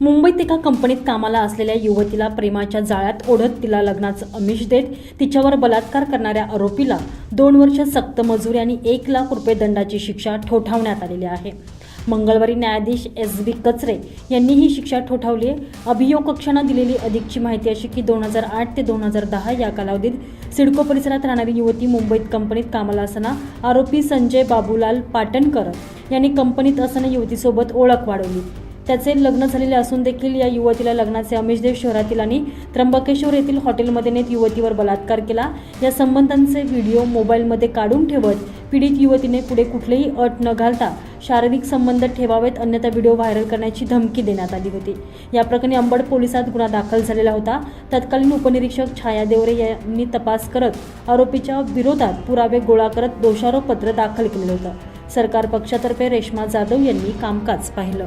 मुंबईत एका कंपनीत कामाला असलेल्या युवतीला प्रेमाच्या जाळ्यात ओढत तिला लग्नाचं आमिष देत तिच्यावर बलात्कार करणाऱ्या आरोपीला दोन वर्ष सक्त मजुरी आणि एक लाख रुपये दंडाची शिक्षा ठोठावण्यात आलेली आहे. मंगळवारी न्यायाधीश एस बी कचरे यांनी ही शिक्षा ठोठावली. आहे अभियोग कक्षानं दिलेली अधिकची माहिती अशी की दोन हजार आठ ते दोन हजार दहा या कालावधीत सिडको परिसरात राहणारी युवती मुंबईत कंपनीत कामाला असताना आरोपी संजय बाबूलाल पाटणकर यांनी कंपनीत असताना युवतीसोबत ओळख वाढवली. त्याचे लग्न झालेले असून देखील या युवतीला लग्नाचे अमिषदेव शहरातील आणि त्र्यंबकेश्वर येथील हॉटेलमध्ये नेत युवतीवर बलात्कार केला. या संबंधांचे व्हिडिओ मोबाईलमध्ये काढून ठेवत पीडित युवतीने पुढे कुठलेही अट न घालता शारीरिक संबंध ठेवावेत अन्यथा व्हिडिओ व्हायरल करण्याची धमकी देण्यात आली होती. या प्रकरणी अंबड पोलिसात गुन्हा दाखल झालेला होता. तत्कालीन उपनिरीक्षक छाया देवरे यांनी तपास करत आरोपीच्या विरोधात पुरावे गोळा करत दोषारोपपत्र दाखल केलेलं होतं. सरकार पक्षातर्फे रेश्मा जाधव यांनी कामकाज पाहिलं.